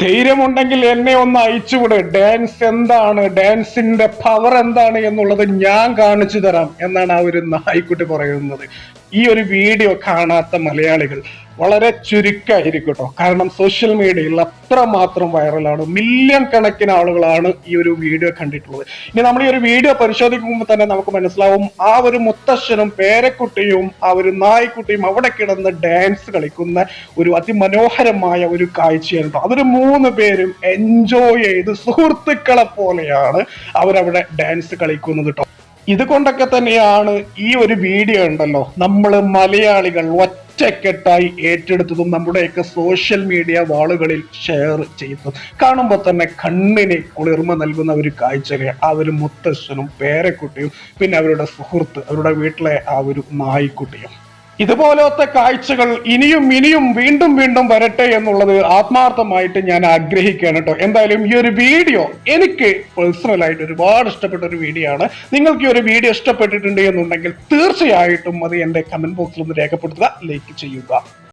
ധൈര്യമുണ്ടെങ്കിൽ എന്നെ ഒന്ന് അയച്ചുവിട് ഡാൻസ് എന്താണ്? ഡാൻസിന്റെ പവർ എന്താണ് എന്നുള്ളത് ഞാൻ കാണിച്ചു തരാം എന്നാണ് ആ ഒരു നായ്ക്കുട്ടി പറയുന്നത്. ഈ ഒരു വീഡിയോ കാണാത്ത മലയാളികൾ വളരെ ചുരുക്കമായിരിക്കും കേട്ടോ കാരണം സോഷ്യൽ മീഡിയയിൽ അത്ര മാത്രം വൈറലാണ് മില്യൺ കണക്കിന് ആളുകളാണ് ഈ ഒരു വീഡിയോ കണ്ടിട്ടുള്ളത്. ഇനി നമ്മൾ ഈ ഒരു വീഡിയോ പരിശോധിക്കുമ്പോൾ തന്നെ നമുക്ക് മനസ്സിലാവും ആ ഒരു മുത്തശ്ശനും പേരക്കുട്ടിയും ആ ഒരു നായ്ക്കുട്ടിയും അവിടെ കിടന്ന് ഡാൻസ് കളിക്കുന്ന ഒരു അതിമനോഹരമായ ഒരു കാഴ്ചയാണ് കേട്ടോ അതൊരു മൂന്ന് പേരും എൻജോയ് ചെയ്ത് സുഹൃത്തുക്കളെ പോലെയാണ് അവരവിടെ ഡാൻസ് കളിക്കുന്നത് കേട്ടോ ഇതുകൊണ്ടൊക്കെ തന്നെയാണ് ഈ ഒരു വീഡിയോ ഉണ്ടല്ലോ. നമ്മൾ മലയാളികൾ ഒറ്റക്കെട്ടായി ഏറ്റെടുത്തതും നമ്മുടെയൊക്കെ സോഷ്യൽ മീഡിയ വാളുകളിൽ ഷെയർ ചെയ്തതും കാണുമ്പോൾ തന്നെ കണ്ണിന് കുളിർമ നൽകുന്ന ഒരു കാഴ്ചയെ ആ ഒരു മുത്തശ്ശനും പേരക്കുട്ടിയും പിന്നെ അവരുടെ സുഹൃത്ത് അവരുടെ വീട്ടിലെ ആ ഒരു നായ്ക്കുട്ടിയും. ഇതുപോലത്തെ കാഴ്ചകൾ ഇനിയും ഇനിയും വീണ്ടും വീണ്ടും വരട്ടെ എന്നുള്ളത് ആത്മാർത്ഥമായിട്ട് ഞാൻ ആഗ്രഹിക്കുകയാണ് കേട്ടോ. എന്തായാലും ഈ ഒരു വീഡിയോ എനിക്ക് പേഴ്സണലായിട്ട് ഒരുപാട് ഇഷ്ടപ്പെട്ട ഒരു വീഡിയോ ആണ്. നിങ്ങൾക്ക് ഈ ഒരു വീഡിയോ ഇഷ്ടപ്പെട്ടിട്ടുണ്ട് എന്നുണ്ടെങ്കിൽ തീർച്ചയായിട്ടും അത് എന്റെ കമന്റ് ബോക്സിൽ ഒന്ന് രേഖപ്പെടുത്തുക ലൈക്ക് ചെയ്യുക.